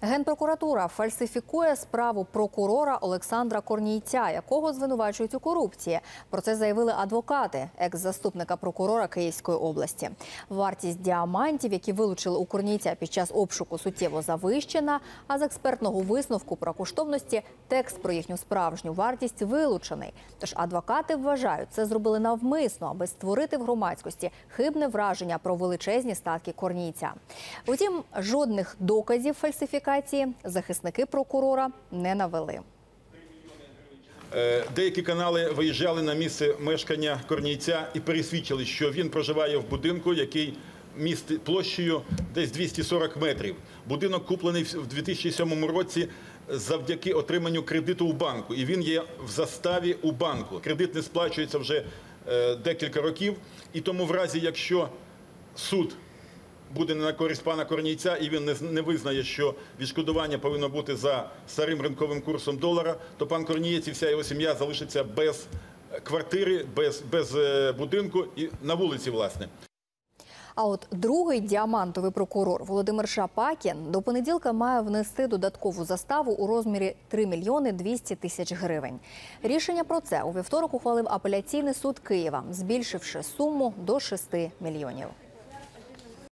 Генпрокуратура фальсифікує справу прокурора Олександра Корнійця, якого звинувачують у корупції. Про це заявили адвокати екс-заступника прокурора Київської області. Вартість діамантів, які вилучили у Корнійця під час обшуку, суттєво завищена. А з експертного висновку про коштовності текст про їхню справжню вартість вилучений. Тож адвокати вважають, це зробили навмисно, аби створити в громадськості хибне враження про величезні статки Корнійця. Втім, жодних доказів фальсифікації захисники прокурора не навели. Е, Деякі канали виїжджали на місце мешкання Корнійця і пересвідчили, що він проживає в будинку, який містить площею десь 240 метрів. Будинок куплений в 2007 році завдяки отриманню кредиту у банку, і він є в заставі у банку. Кредит не сплачується вже е, декілька років, і тому, в разі, якщо суд буде не на користь пана Корнійця, і він не, не визнає, що відшкодування повинно бути за старим ринковим курсом долара, то пан Корнієць і вся його сім'я залишиться без квартири, без, без е, будинку і на вулиці, власне. А от другий діамантовий прокурор Володимир Шапакін до понеділка має внести додаткову заставу у розмірі 3 мільйони 200 тисяч гривень. Рішення про це у вівторок ухвалив апеляційний суд Києва, збільшивши суму до 6 мільйонів.